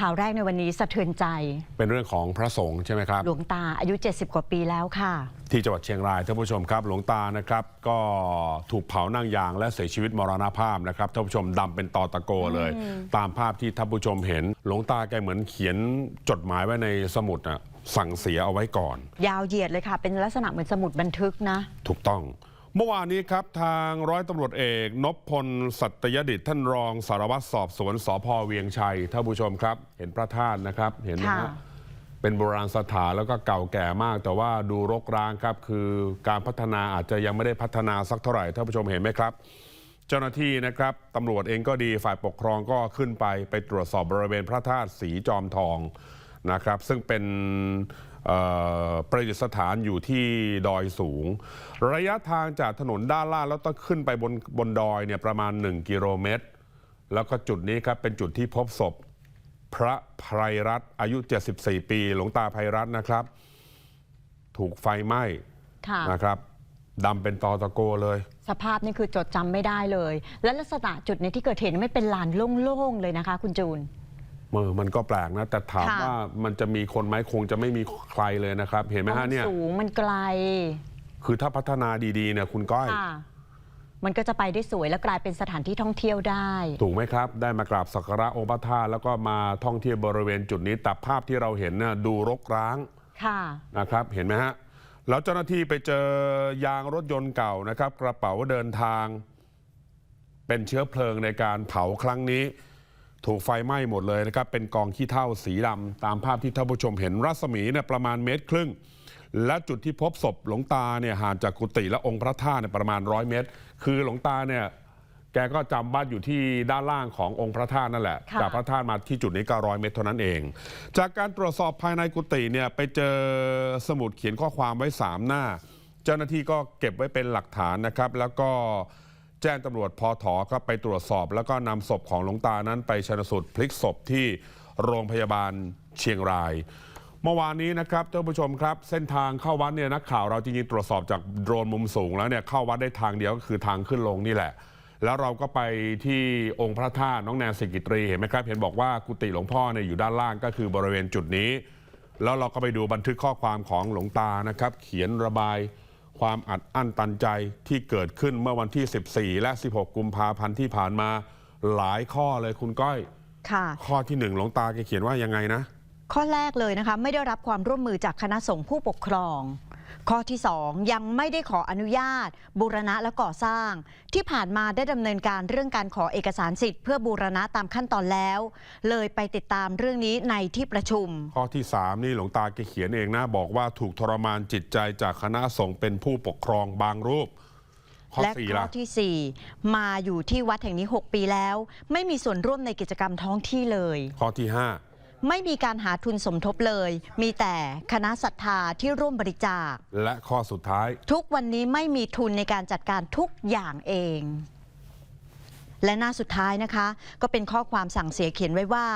ข่าวแรกในวันนี้สะเทือนใจ เป็นเรื่องของพระสงฆ์ใช่ไหมครับ หลวงตาอายุ 70 กว่าปีแล้วค่ะ ที่จังหวัดเชียงรายท่านผู้ชมครับ หลวงตานะครับ ก็ถูกเผานั่งยางและเสียชีวิตมรณภาพนะครับท่านผู้ชมดำเป็นตอตะโกเลย ตามภาพที่ท่านผู้ชมเห็น หลวงตาแกเหมือนเขียนจดหมายไว้ในสมุดอะสั่งเสียเอาไว้ก่อน ยาวเหยียดเลยค่ะ เป็นลักษณะเหมือนสมุดบันทึกนะ ถูกต้อง เมื่อวานนี้ครับ ทางร้อยตำรวจเอกนพพลสัตยดิษฐ์ท่านรองสารวัตรสอบสวนสพเวียงชัยท่านผู้ชมครับ เห็นพระธาตุนะครับ เห็นไหมค่ะฮะเป็นโบราณสถานแล้วก็เก่าแก่มาก แต่ว่าดูรกร้างครับ คือการพัฒนาอาจจะยังไม่ได้พัฒนาสักเท่าไหร่ท่านผู้ชมเห็นไหมครับ เจ้าหน้าที่นะครับตำรวจเองก็ดีฝ่ายปกครองก็ขึ้นไปไปตรวจสอบบริเวณพระธาตุสีจอมทองนะครับ ซึ่งเป็นเอ่อ ประดิษฐานอยู่ที่ดอยสูง ระยะทางจากถนนด้านล่างแล้วต้องขึ้นไปบนบนดอยเนี่ยประมาณ 1 กิโลเมตร แล้วก็จุดนี้ครับเป็นจุดที่พบศพ พระไพรรัตน์อายุ 74 ปี หลวงตาไพรรัตน์นะครับ ถูกไฟไหม้ค่ะนะครับดำเป็นตอตะโกเลย สภาพนี่คือจดจำไม่ได้เลย และลักษณะจุดในที่เกิดเหตุไม่เป็นลานโล่งๆเลยนะคะ คุณจูน เออมันก็แปลกนะ แต่ถามค่ะ ว่ามันจะมีคนไหมคงจะไม่มีใครเลยนะครับ เห็นไหมฮะเนี่ย สูงมันไกลคือถ้าพัฒนาดีๆเนี่ยคุณก้อย ค่ะ มันก็จะไปได้สวยและกลายเป็นสถานที่ท่องเที่ยวได้ ถูกไหมครับ ได้มากราบสักการะองค์พระธาตุแล้วก็มาท่องเที่ยวบริเวณจุดนี้แต่ภาพที่เราเห็นน่ะดูรกร้าง ค่ะ นะครับเห็นไหมฮะ แล้วเจ้าหน้าที่ไปเจอยางรถยนต์เก่านะครับ กระเป๋าเดินทาง เป็นเชื้อเพลิงในการเผาครั้งนี้ ถูกไฟไหม้หมดเลยนะครับ เป็นกองขี้เถ้าสีดำตามภาพที่ท่านผู้ชมเห็นรัศมีเนี่ยประมาณเมตรครึ่ง และจุดที่พบศพหลวงตาเนี่ยห่างจากกุฏิและองค์พระธาตุเนี่ยประมาณร้อยเมตร คือหลวงตาเนี่ยแกก็จำบ้านอยู่ที่ด้านล่างขององค์พระธาตุนั่นแหละค่ะจากพระธาตุมาที่จุดนี้ก็ร้อยเมตรเท่านั้นเอง จากการตรวจสอบภายในกุฏิเนี่ยไปเจอสมุดเขียนข้อความไว้ 3 หน้า เจ้าหน้าที่ก็เก็บไว้เป็นหลักฐานนะครับ แล้วก็ แจ้งตำรวจพอถอก็ไปตรวจสอบ แล้วก็นำศพของหลวงตานั้นไปชนสูตรพลิกศพที่โรงพยาบาลเชียงราย เมื่อวานนี้นะครับท่านผู้ชมครับ เส้นทางเข้าวัดเนี่ยนักข่าวเราจริงๆตรวจสอบจากโดรนมุมสูงแล้วเนี่ยเข้าวัดได้ทางเดียวก็คือทางขึ้นลงนี่แหละ แล้วเราก็ไปที่องค์พระธาตุน้องแนนสิกิตรีเห็นไหมครับ เห็นบอกว่ากุฏิหลวงพ่อเนี่ยอยู่ด้านล่างก็คือบริเวณจุดนี้ แล้วเราก็ไปดูบันทึกข้อความของหลวงตานะครับ เขียนระบาย ความอัดอั้นตันใจที่เกิดขึ้นเมื่อวันที่ 14 และ 16 กุมภาพันธ์ที่ผ่านมาหลายข้อเลยคุณก้อย ค่ะ ข้อที่หนึ่งหลวงตาแกเขียนว่ายังไงนะ ข้อแรกเลยนะคะ ไม่ได้รับความร่วมมือจากคณะสงฆ์ผู้ปกครอง ข้อที่ 2 ยังไม่ได้ขออนุญาต บูรณะและก่อสร้าง ที่ผ่านมาได้ดำเนินการเรื่องการขอเอกสารสิทธิ์เพื่อบูรณะตามขั้นตอนแล้ว เลยไปติดตามเรื่องนี้ในที่ประชุม ข้อที่ 3 นี่หลวงตาแกเขียนเองนะบอกว่าถูกทรมานจิตใจจากคณะสงฆ์เป็นผู้ปกครองบางรูปข้อและสี่ข้อล่ะทีสี่ 4 มาอยู่ที่วัดแห่งนี้ 6 ปีแล้ว ไม่มีส่วนร่วมในกิจกรรมท้องที่เลย ข้อที่ ไม่มีการหาทุนสมทบเลย มีแต่คณะศรัทธาที่ร่วมบริจาค5และข้อสุดท้าย ทุกวันนี้ไม่มีทุนในการจัดการทุกอย่างเอง และหน้าสุดท้ายนะคะ ก็เป็นข้อความสั่งเสียเขียนไว้ว่า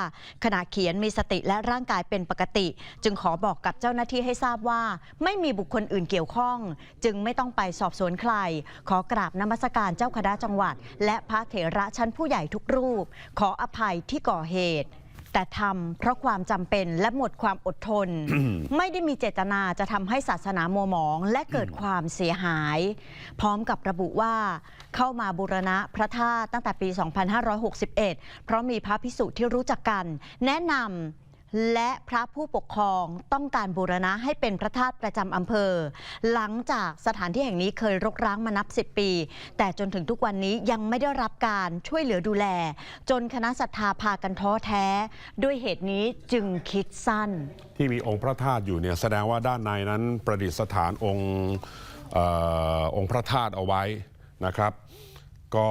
ขณะเขียนมีสติและร่างกายเป็นปกติ จึงขอบอกกับเจ้าหน้าที่ให้ทราบว่า ไม่มีบุคคลอื่นเกี่ยวข้อง จึงไม่ต้องไปสอบสวนใคร ขอกราบนมัสการเจ้าคณะจังหวัด และพระเถระชั้นผู้ใหญ่ทุกรูป ขออภัยที่ก่อเหตุ แต่ทำเพราะความจำเป็นและหมดความอดทน ไม่ได้มีเจตนาจะทำให้ศาสนามัวหมอง และเกิดความเสียหาย พร้อมกับระบุว่าเข้ามาบูรณะพระธาตุตั้งแต่ปี 2561 เพราะมีพระพิสุที่รู้จักกัน แนะนำ และพระผู้ปกครองต้องการบูรณะให้เป็นพระธาตุประจำอำเภอ หลังจากสถานที่แห่งนี้เคยรกร้างมานับ 10 ปี แต่จนถึงทุกวันนี้ยังไม่ได้รับการช่วยเหลือดูแล จนคณะศรัทธาพากันท้อแท้ ด้วยเหตุนี้จึงคิดสั้น ที่มีองค์พระธาตุอยู่เนี่ยแสดงว่าด้านในนั้นประดิษฐานองค์ออองค์พระธาตุเอาไว้นะครับ ก็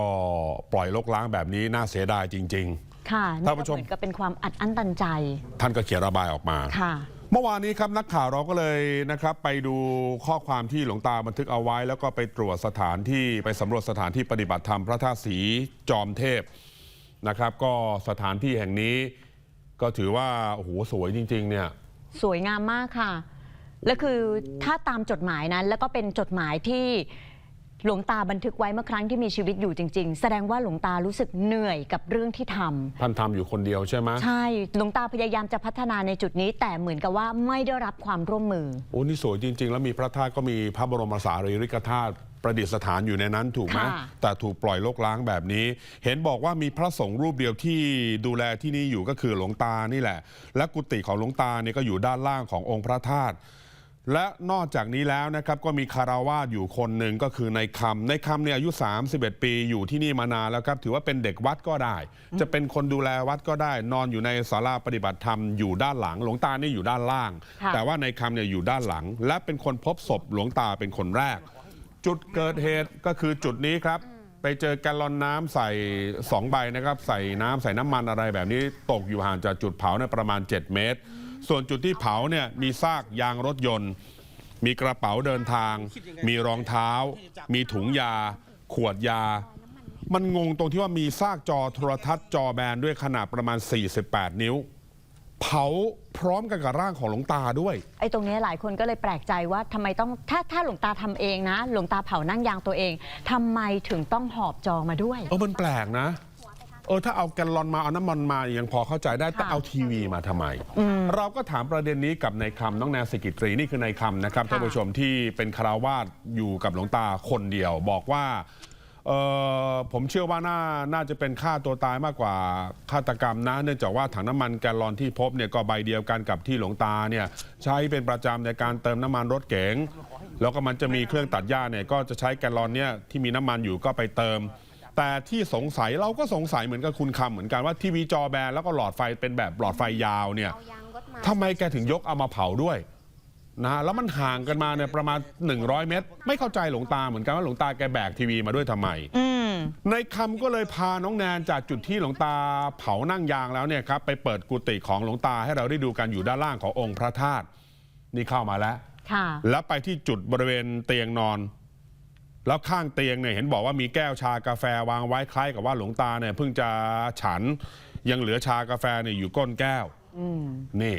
ปล่อยลกล้างแบบนี้น่าเสียดายจริง ค่ะท่านผู้ชม เหมือนกับเป็นความอัดอั้นตันใจๆท่านก็เขียนระบายออกมา ค่ะ เมื่อวานนี้ครับนักข่าวเราก็เลยนะครับไปดูข้อความที่หลวงตาบันทึกเอาไว้ แล้วก็ไปตรวจสถานที่ไปสำรวจสถานที่ปฏิบัติธรรมพระธาตุศรีจอมเทพนะครับ ก็สถานที่แห่งนี้ก็ถือว่าโอ้โหสวยจริง ๆ เนี่ย สวยงามมากค่ะ และคือถ้าตามจดหมายนั้น แล้วก็เป็นจดหมายที่ หลวงตาบันทึกไว้เมื่อครั้งที่มีชีวิตอยู่จริง ๆ แสดงว่าหลวงตารู้สึกเหนื่อยกับเรื่องที่ทำท่านทำอยู่คนเดียวใช่ไหมใช่หลวงตาพยายามจะพัฒนาในจุดนี้ แต่เหมือนกับว่าไม่ได้รับความร่วมมือ โอ้นี่สวยจริง ๆ แล้วมีพระธาตุก็มีพระบรมสารีริกธาตุประดิษฐานอยู่ในนั้นถูกไหมค่ะ แต่ถูกปล่อยโลกล้างแบบนี้ เห็นบอกว่ามีพระสงฆ์รูปเดียวที่ดูแลที่นี่อยู่ก็คือหลวงตานี่แหละ และกุฏิของหลวงตาเนี่ยก็อยู่ด้านล่างขององค์พระธาตุ และนอกจากนี้แล้วนะครับก็มีคาราวาสอยู่คนหนึ่งก็คือในายคำในายคำเนี่ยอายุ 31 ปีอยู่ที่นี่มานานแล้วครับ ถือว่าเป็นเด็กวัดก็ได้ จะเป็นคนดูแลวัดก็ได้ นอนอยู่ในศาลาปฏิบัติธรรมอยู่ด้านหลังหลวงตานี่อยู่ด้านล่างค่ะแต่ว่าในายคำเนี่ยอยู่ด้านหลัง และเป็นคนพบศพหลวงตาเป็นคนแรก จุดเกิดเหตุก็คือจุดนี้ครับ ไปเจอแกลลอนน้ำใส่สองใบนะครับใส่น้ำใส่น้ำมันอะไรแบบนี้ตกอยู่ห่างจากจุดเผาเนี่ยประมาณ 7 เมตร ส่วนจุดที่เผาเนี่ยมีซากยางรถยนต์ มีกระเป๋าเดินทาง มีรองเท้า มีถุงยา ขวดยา มันงงตรงที่ว่ามีซากจอโทรทัศน์จอแบนด้วยขนาดประมาณ 48 นิ้ว เผาพร้อมกันกับร่างของหลวงตาด้วย ไอ้ตรงนี้หลายคนก็เลยแปลกใจว่าทำไมต้องถ้าถ้าหลวงตาทำเองนะ หลวงตาเผานั่งยางตัวเองทำไมถึงต้องหอบจองมาด้วยเออมันแปลกนะ เออถ้าเอาแกลลอนมาเอาน้ำมันมายังพอเข้าใจได้แต่ค่ะเอาทีวีมาทำไม เราก็ถามประเด็นนี้กับนายคำน้องแนนสกิตรีนี่คือนายคำนะครับค่ะท่านผู้ชมที่เป็นคาราวาสอยู่กับหลวงตาคนเดียว บอกว่าเออผมเชื่อว่าน่าน่าจะเป็นฆ่าตัวตายมากกว่าฆาตกรรมนะ เนื่องจากว่าถังน้ำมันแกลลอนที่พบเนี่ยก็ใบเดียวกันกับที่หลวงตาเนี่ยใช้เป็นประจำในการเติมน้ำมันรถเก๋งแล้วก็มันจะมีเครื่องตัดหญ้าเนี่ยก็จะใช้แกลลอนเนี่ยที่มีน้ำมันอยู่ก็ไปเติม แต่ที่สงสัยเราก็สงสัยเหมือนกับคุณคำเหมือนกันว่าทีวีจอแบนแล้วก็หลอดไฟเป็นแบบหลอดไฟยาวเนี่ยเอายางรถมาทำไมแกถึงยกเอามาเผาด้วยนะฮะแล้วมันห่างกันมาเนี่ยประมาณ 100 เมตร ไม่เข้าใจหลวงตาเหมือนกันว่าหลวงตาแกแบกทีวีมาด้วยทำไมอืมในคำก็เลยพาน้องแนนจากจุดที่หลวงตาเผานั่งยางแล้วเนี่ยครับไปเปิดกุฏิของหลวงตาให้เราได้ดูกันอยู่ด้านล่างขององค์พระธาตุนี่เข้ามาแล้วค่ะแล้วไปที่จุดบริเวณเตียงนอน แล้วข้างเตียงเนี่ยเห็นบอกว่ามีแก้วชากาแฟวางไว้คล้ายกับว่าหลวงตาเนี่ยเพิ่งจะฉันยังเหลือชากาแฟเนี่ยอยู่ก้นแก้วอืมนี่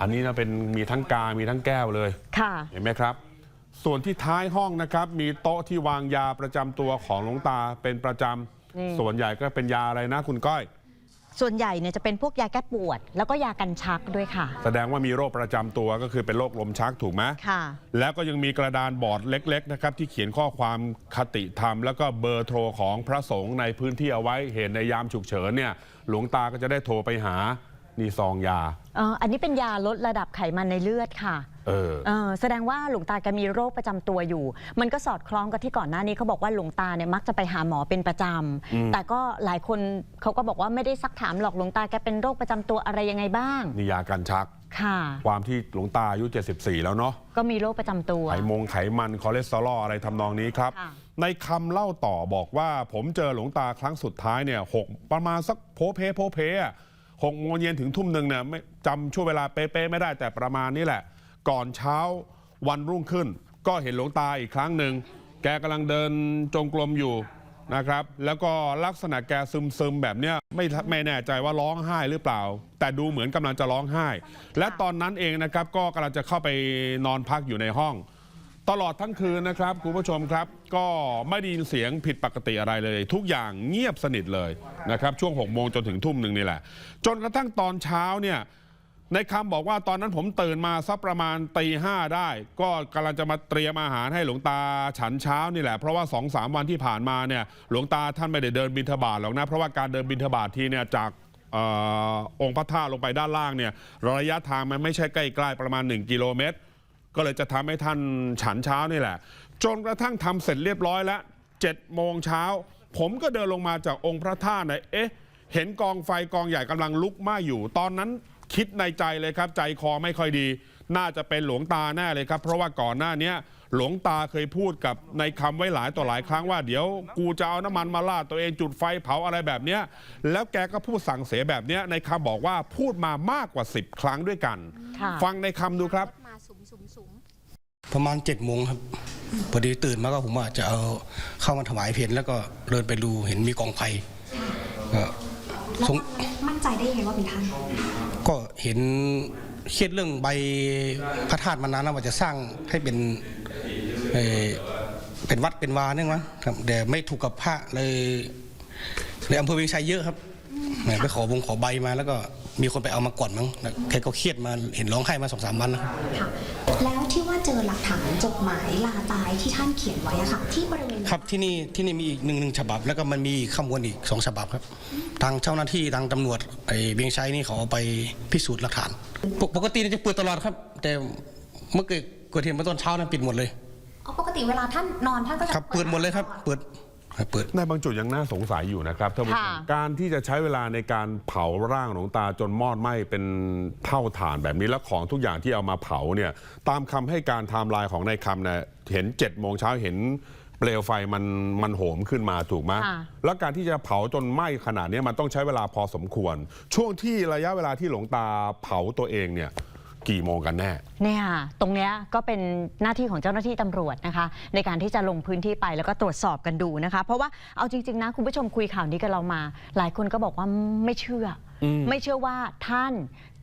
อันนี้นะเป็นมีทั้งกา มีทั้งแก้วเลยค่ะเห็นไหมครับ ส่วนที่ท้ายห้องนะครับ มีโต๊ะที่วางยาประจำตัวของหลวงตาเป็นประจนี่ำส่วนใหญ่ก็เป็นยาอะไรนะคุณก้อย ส่วนใหญ่เนี่ยจะเป็นพวกยาแก้ปวด แล้วก็ยากันชักด้วยค่ะ แสดงว่ามีโรคประจำตัวก็คือเป็นโรคลมชักถูกไหมค่ะ แล้วก็ยังมีกระดานบอร์ดเล็ก ๆ นะครับ ที่เขียนข้อความคติธรรม แล้วก็เบอร์โทรของพระสงฆ์ในพื้นที่เอาไว้เหตุในยามฉุกเฉินเนี่ย หลวงตาก็จะได้โทรไปหานี่ซองยา เอออันนี้เป็นยาลดระดับไขมันในเลือดค่ะ เออ เออแสดงว่าหลวงตาแกมีโรคประจำตัวอยู่ มันก็สอดคล้องกับที่ก่อนหน้านี้เขาบอกว่าหลวงตาเนี่ยมักจะไปหาหมอเป็นประจอืมำแต่ก็หลายคนเขาก็บอกว่าไม่ได้ซักถามหรอกหลวงตาแกเป็นโรคประจำตัวอะไรยังไงบ้าง นี่ยากันชัก ค่ะ ความที่หลวงตาอายุ 74 แล้วเนาะ ก็มีโรคประจำตัว ไขมงไขมันคอเลสเตอรอลอะไรทำนองนี้ครับ ค่ะ ในคำเล่าต่อบอกว่าผมเจอหลวงตาครั้งสุดท้ายเนี่ยหกประมาณสักโพเพโพเพอะหกโมงเย็นถึงทุ่มหนึ่งเนี่ยไม่จำช่วงเวลาเป๊ะๆไม่ได้แต่ประมาณนี้แหละ ก่อนเช้าวันรุ่งขึ้น ก็เห็นหลวงตาอีกครั้งหนึ่ง แกกำลังเดินจงกรมอยู่นะครับ แล้วก็ลักษณะแกซึมๆแบบเนี้ยไม่ไม่แน่ใจว่าร้องไห้หรือเปล่า แต่ดูเหมือนกำลังจะร้องไห้ และตอนนั้นเองนะครับก็กำลังจะเข้าไปนอนพักอยู่ในห้อง ตลอดทั้งคืนนะครับคุณผู้ชมครับ ก็ไม่ได้ยินเสียงผิดปกติอะไรเลย ทุกอย่างเงียบสนิทเลยนะครับช่วง6กโมงจนถึงทุ่มหนึ่งนี่แหละ จนกระทั่งตอนเช้าเนี่ย ในคำบอกว่าตอนนั้นผมตื่นมาสักประมาณตีห้าได้ ก็กำลังจะมาเตรียมอาหารให้หลวงตาฉันเช้านี่แหละ เพราะว่า2องสาวันที่ผ่านมาเนี่ยหลวงตาท่านไม่ได้เดินบิณฑบาตหรอกนะ เพราะว่าการเดินบิณฑบาตทีเนี่ยจากอองค์พระธาตุลงไปด้านล่างเนี่ยระยะทางมันไม่ใช่ใกล้ๆประมาณ 1 กิโลเมตร ก็เลยจะทำให้ท่านฉันเช้านี่แหละ จนกระทั่งทำเสร็จเรียบร้อยแล้ว7โมงเช้า ผมก็เดินลงมาจากองค์พระธาตุเนี่ยเอ๊ะเห็นกองไฟกองใหญ่กำลังลุกไหม้อยู่ ตอนนั้น คิดในใจเลยครับ ใจคอไม่ค่อยดี น่าจะเป็นหลวงตาแน่เลยครับ เพราะว่าก่อนหน้าเนี้ยหลวงตาเคยพูดกับในคำไว้หลายต่อหลายครั้งว่าเดี๋ยวกูจะเอาน้ำมันมาลาดตัวเองจุดไฟเผาอะไรแบบเนี้ยแล้วแกก็พูดสั่งเสียแบบเนี้ยในคำบอกว่าพูดมามากกว่า 10 ครั้งด้วยกันค่ะฟังในคำดูครับรถมาสุมสุมสุมประมาณเจ็ดโมงครับพอดีตื่นมาก็ผมว่าจะเอาเข้ามาถวายเพลแล้วก็เดินไปดูเห็นมีกองไฟก็แล้วสงมั่นใจได้ยังไงว่าเป็นท่าน ก็เห็นเครียดเรื่องใบพระธาตุมานานแล้วว่าจะสร้างให้เป็นเเป็นวัดเป็นวาเนี่ยมั้งครับแต่ไม่ถูกกับพระเลยในอำเภอเวียงชัยเยอะครับไปขอบงขอใบมาแล้วก็ มีคนไปเอามาก่อนมั้งแล้วแกก็เครียดมาเห็นร้องไห้มาสองสามวันนะครับค่ะแล้วที่ว่าเจอหลักฐานจดหมายลาตายที่ท่านเขียนไว้อะค่ะที่บริเวณครับที่นี่ที่นี่มีอีกหนึ่งหนึ่งฉบับ แล้วก็มันมีข้างบนอีกสองฉบับครับ ทางเจ้าหน้าที่ทางตำรวจไอ้เบียงชัยนี่เขาเอาไปพิสูจน์หลักฐาน ปกปกติเนี่ยจะเปิดตลอดครับ แต่เมื่อเกิดเกิดเหตุเมื่อตอนเช้านั้นปิดหมดเลยอ๋อปกติเวลาท่านนอนท่านก็จะครับเปิดหมดเลยครับ เปิดครับ เปิดในบางจุดยังน่าสงสัยอยู่นะครับท่านผู้ชมค่ะการที่จะใช้เวลาในการเผาร่างหลวงตาจนมอดไหม้เป็นเท่าฐานแบบนี้แล้วของทุกอย่างที่เอามาเผาเนี่ยตามคำให้การไทม์ไลน์ของนายคำเนี่ยเห็น7จ็ดโมงเช้าเห็นเปลวไฟมันมันโหมขึ้นมาถูกไหมค่ะแล้วการที่จะเผาจนไหม้ขนาดนี้มันต้องใช้เวลาพอสมควร ช่วงที่ระยะเวลาที่หลวงตาเผาตัวเองเนี่ย กี่โมงกันแน่ เนี่ยค่ะตรงเนี้ยก็เป็นหน้าที่ของเจ้าหน้าที่ตำรวจนะคะ ในการที่จะลงพื้นที่ไปแล้วก็ตรวจสอบกันดูนะคะ เพราะว่าเอาจริง ๆ นะ คุณผู้ชมคุยข่าวนี้กับเรามา หลายคนก็บอกว่าไม่เชื่ออม ไม่เชื่อว่าท่าน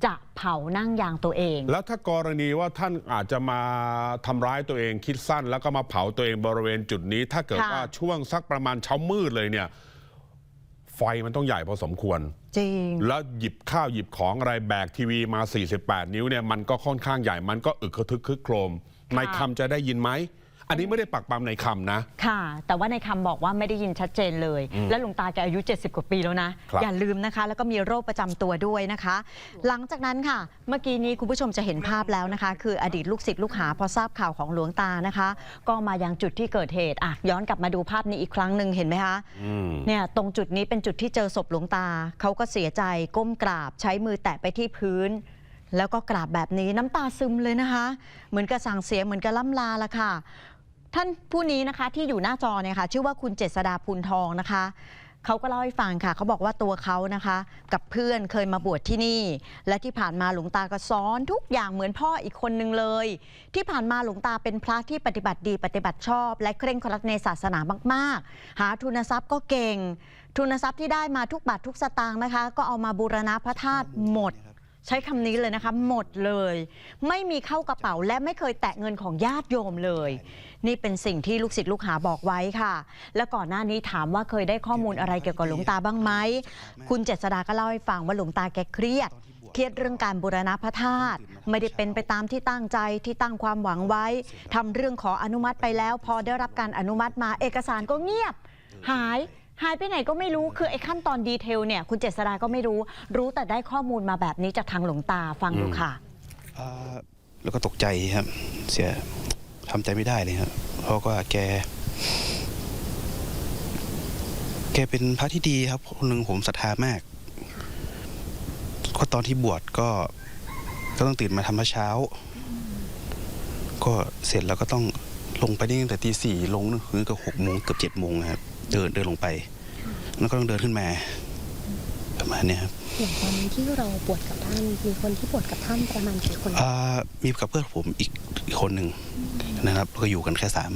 จะเผานั่งยางตัวเอง แล้วถ้ากรณีว่าท่านอาจจะมาทำร้ายตัวเองคิดสั้น แล้วก็มาเผาตัวเองบริเวณจุดนี้ ถ้าเกิดค่ะ ว่าช่วงสักประมาณเช้ามืดเลยเนี่ย ไฟมันต้องใหญ่พอสมควร จริง แล้วหยิบข้าวหยิบของอะไรแบกทีวีมา 48 นิ้วเนี่ยมันก็ค่อนข้างใหญ่มันก็อึกกระทึกคึกโครมในคำจะได้ยินไหม อันนี้ไม่ได้ปักปั๊มในคำนะ ค่ะ แต่ว่าในคำบอกว่าไม่ได้ยินชัดเจนเลยและหลวงตาแกอายุ 70 กว่าปีแล้วนะ ครับ อย่าลืมนะคะ แล้วก็มีโรคประจำตัวด้วยนะคะ หลังจากนั้นค่ะ เมื่อกี้นี้คุณผู้ชมจะเห็นภาพแล้วนะคะ คืออดีตลูกศิษย์ลูกหาพอทราบข่าวของหลวงตานะคะ ก็มายังจุดที่เกิดเหตุอะย้อนกลับมาดูภาพนี้อีกครั้งหนึ่งเห็นไหมคะ อืม เนี่ยตรงจุดนี้เป็นจุดที่เจอศพหลวงตา เขาก็เสียใจก้มกราบใช้มือแตะไปที่พื้น แล้วก็กราบแบบนี้น้ำตาซึมเลยนะคะ เหมือนกับสั่งเสียเหมือนกับล่ำลาละค่ะ ท่านผู้นี้นะคะที่อยู่หน้าจอเนี่ยค่ะชื่อว่าคุณเจษดาพูนทองนะคะเขาก็เล่าให้ฟังค่ะ เขาบอกว่าตัวเขานะคะ กับเพื่อนเคยมาบวชที่นี่ และที่ผ่านมาหลวงตาก็สอนทุกอย่างเหมือนพ่ออีกคนนึงเลย ที่ผ่านมาหลวงตาเป็นพระที่ปฏิบัติดีปฏิบัติชอบ และเคร่งครัดในศาสนามากๆ หาทุนทรัพย์ก็เก่ง ทุนทรัพย์ที่ได้มาทุกบาททุกสตางค์นะคะ ก็เอามาบูรณะพระธาตุหมด ใช้คำนี้เลยนะคะ หมดเลย ไม่มีเข้ากระเป๋าและไม่เคยแตะเงินของญาติโยมเลย นี่เป็นสิ่งที่ลูกศิษย์ลูกหาบอกไว้ค่ะ และก่อนหน้านี้ถามว่าเคยได้ข้อมูลอะไรเกี่ยวกับหลวงตาบ้างไหมคุณเจษดาก็เล่าให้ฟังว่าหลวงตาแกเครียดเครียดเรื่องการบูรณะพระธาตุไม่ได้เป็นไปตามที่ตั้งใจที่ตั้งความหวังไว้ทำเรื่องขออนุมัติไปแล้ว พอได้รับการอนุมัติมาเอกสารก็เงียบ หาย หายไปไหนก็ไม่รู้คือไอ้ขั้นตอนดีเทลเนี่ยคุณเจษดาก็ไม่รู้ รู้แต่ได้ข้อมูลมาแบบนี้จากทางหลวงตาฟังดูค่ะแล้วก็ตกใจครับ เสียทำใจไม่ได้เลยครับเพราะว่าแก แกเป็นพระที่ดีครับคนหนึ่งผมศรัทธามากก็ตอนที่บวชก็ก็ต้องตื่นมาทำพระเช้า ก็เสร็จแล้วก็ต้องลงไปนี่ตั้งแต่ตีสี่ลงนึกถึงก็หกโมงเกือบเจ็ดโมงครับ เดินเดินลงไป แล้วก็ต้องเดินขึ้นมาประมาณเนี้ยครับอย่างตอนนี้ที่เราบวชกับท่านมีคนที่บวชกับท่านประมาณกี่คนอ่ามีกับเพื่อนผมอีกอีกคนหนึ่งนะครับแล้วก็อยู่กันแค่สาม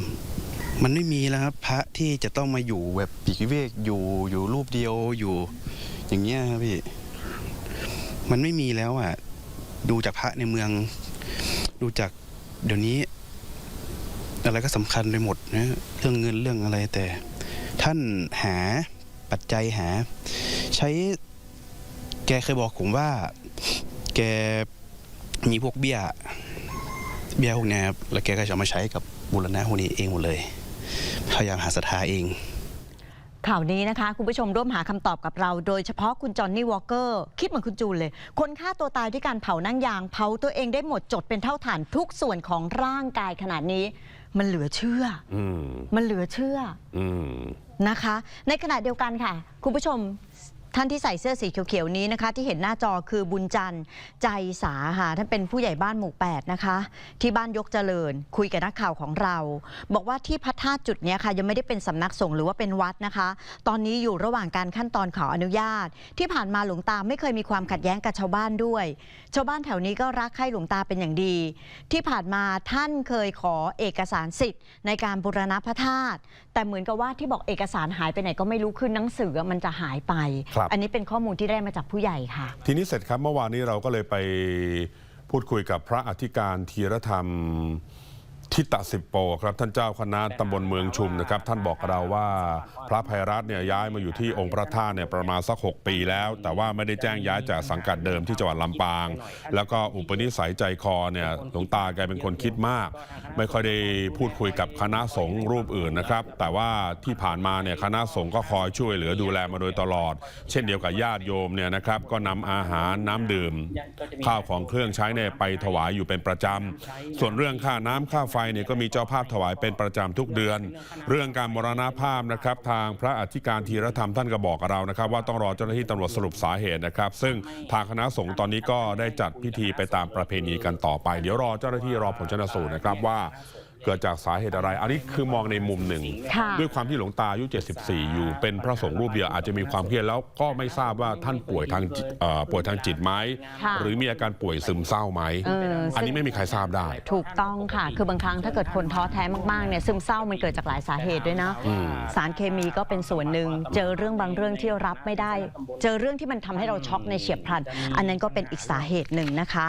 มันไม่มีแล้วครับพระที่จะต้องมาอยู่แบบปีกวิเวกอยู่อยู่รูปเดียวอยู่ อย่างเงี้ยครับพี่มันไม่มีแล้วอะ ดูจากพระในเมือง ดูจากเดี๋ยวนี้ อะไรก็สำคัญไปหมดนะเรื่องเงินเรื่องอะไรแต่ ท่านหาปัจจัยหา ใช้แกเคยบอกผมว่า แกมีพวกเบี้ย เบี้ยพวกเนี้ยครับแล้วแกก็จะเอามาใช้กับบูรณะพวกนี้เองหมดเลย พยายามหาศรัทธาเองข่าวนี้นะคะ คุณผู้ชมร่วมหาคำตอบกับเรา โดยเฉพาะคุณจอห์นนี่วอลเกอร์คิดเหมือนคุณจูนเลย คนฆ่าตัวตายด้วยการเผานั่งยาง เผาตัวเองได้หมดจดเป็นเท่าฐานทุกส่วนของร่างกายขนาดนี้ มันเหลือเชื่ออืมมันเหลือเชื่อ อืม นะคะ ในขณะเดียวกันค่ะ คุณผู้ชมท่านที่ใส่เสื้อสีเขียวๆนี้นะคะ ที่เห็นหน้าจอคือบุญจันทร์ใจสาค่ะท่านเป็นผู้ใหญ่บ้านหมู่8นะคะ ที่บ้านยกเจริญ คุยกับนักข่าวของเรา บอกว่าที่พระธาตุจุดนี้ค่ะยังไม่ได้เป็นสำนักสงฆ์หรือว่าเป็นวัดนะคะ ตอนนี้อยู่ระหว่างการขั้นตอนขออนุญาต ที่ผ่านมาหลวงตาไม่เคยมีความขัดแย้งกับชาวบ้านด้วย ชาวบ้านแถวนี้ก็รักใคร่หลวงตาเป็นอย่างดี ที่ผ่านมาท่านเคยขอเอกสารสิทธิ์ ในการบูรณะพระธาตุแต่เหมือนกับว่าที่บอกเอกสารหายไปไหนก็ไม่รู้คือหนังสือมันจะหายไป ครับ อันนี้เป็นข้อมูลที่ได้มาจากผู้ใหญ่ค่ะ ทีนี้เสร็จครับเมื่อวานนี้เราก็เลยไปพูดคุยกับพระอธิการธีรธรรม ทิตสิปโปครับท่านเจ้าคณะตำบลเมืองชุมนะครับ ท่านบอกเราว่าพระภัยรัตน์เนี่ยย้ายมาอยู่ที่องค์พระธาตุเนี่ยประมาณสัก 6 ปีแล้ว แต่ว่าไม่ได้แจ้งย้ายจากสังกัดเดิมที่จังหวัดลำปาง แล้วก็อุปนิสัยใจคอเนี่ยหลวงตาแกเป็นคนคิดมาก ไม่ค่อยได้พูดคุยกับคณะสงฆ์รูปอื่นนะครับ แต่ว่าที่ผ่านมาเนี่ยคณะสงฆ์ก็คอยช่วยเหลือดูแลมาโดยตลอด เช่นเดียวกับญาติโยมเนี่ยนะครับก็นำอาหารน้ำดื่ม ข้าวของเครื่องใช้เนี่ยไปถวายอยู่เป็นประจำส่วนเรื่องค่าน้ำค่าไฟเนี่ยก็มีเจ้าภาพถวายเป็นประจำทุกเดือน เรื่องการมรณภาพนะครับ ทางพระอธิการทีรธรรมท่านก็บอกกับเรานะครับ ว่าต้องรอเจ้าหน้าที่ตำรวจสรุปสาเหตุนะครับ ซึ่งทางคณะสงฆ์ตอนนี้ก็ได้จัดพิธีไปตามประเพณีกันต่อไป เดี๋ยวรอเจ้าหน้าที่รอผลชนสูตรนะครับว่า เกิดจากสาเหตุอะไร อันนี้คือมองในมุมหนึ่ง ค่ะด้วยความที่หลวงตาอายุ 74 อยู่ เป็นพระสงฆ์รูปเดียวอาจจะมีความเครียดแล้วก็ไม่ทราบว่าท่านป่วยทางจิตเอ่อป่วยทางจิตไหมค่ะ หรือมีอาการป่วยซึมเศร้าไหมเออซึ่งอันนี้ไม่มีใครทราบได้ ถูกต้องค่ะ คือบางครั้งถ้าเกิดคนท้อแท้มากๆเนี่ยซึมเศร้ามันเกิดจากหลายสาเหตุด้วยนะ สารเคมีก็เป็นส่วนหนึ่ง เจอเรื่องบางเรื่องที่รับไม่ได้ เจอเรื่องที่มันทำให้เราช็อกในเฉียบพลัน อันนั้นก็เป็นอีกสาเหตุหนึ่งนะคะ